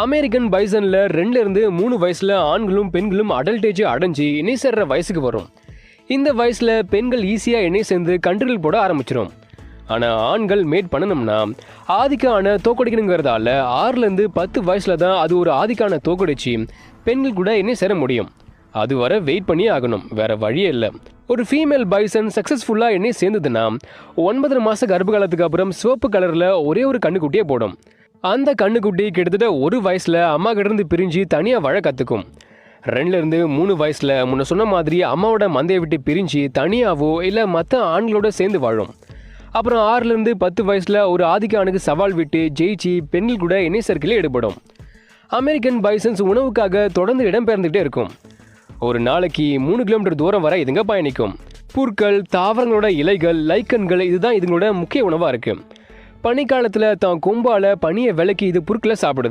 American பைசனில் ரெண்டுலேருந்து மூணு வயசில் ஆண்களும் பெண்களும் அடல்டேஜ் அடைஞ்சு இணை சேர்ற வயசுக்கு வரும். இந்த வயசில் பெண்கள் ஈஸியாக இணை சேர்ந்து கன்றுகள் போட ஆரம்பிச்சிடும் ஆனால் ஆண்கள் மேட் பண்ணணும்னா ஆதிக்கான தோக்கடிக்கணுங்கிறதால ஆறுலேருந்து பத்து வயசில் தான் அது ஒரு ஆதிக்கான தோக்கடிச்சு பெண்கள் கூட இணை சேர முடியும். அது வரை வெயிட் பண்ணி ஆகணும் வேற வழியே இல்லை. ஒரு ஃபீமேல் பைசன் சக்ஸஸ்ஃபுல்லாக எண்ணெய் சேர்ந்ததுன்னா ஒன்பதரை மாத கர்ப்ப காலத்துக்கு அப்புறம் சிவப்பு கலரில் ஒரே ஒரு கண்ணுக்குட்டியே போடும். அந்த கண்ணுக்குட்டி கிட்டத்தட்ட ஒரு வயசில் அம்மா கிட்டேருந்து பிரிஞ்சு தனியாக வாழ கற்றுக்கும் ரெண்டுலேருந்து மூணு வயசில் முன்ன சொன்ன மாதிரி அம்மாவோட மந்தையை விட்டு பிரிஞ்சு தனியாகவோ இல்லை மற்ற ஆண்களோட சேர்ந்து வாழும். அப்புறம் ஆறுலேருந்து பத்து வயசில் ஒரு ஆதிக்க ஆணுக்கு சவால் விட்டு ஜெயிச்சு பெண்கள் கூட இணை சேர்க்கையில் ஈடுபடும். அமெரிக்கன் பைசன்ஸ் உணவுக்காக தொடர்ந்து இடம்பெயர்ந்துகிட்டே இருக்கும். ஒரு நாளைக்கு மூணு கிலோமீட்டர் தூரம் வரை இதுங்க பயணிக்கும். புற்கள் தாவரங்களோட இலைகள் லைக்கன்கள் இதுதான் இதுங்களோட முக்கிய உணவாக இருக்குது பனிக்காலத்தில் தான் கொம்பால பனியை விலக்கி இது புற்களை சாப்பிடுது.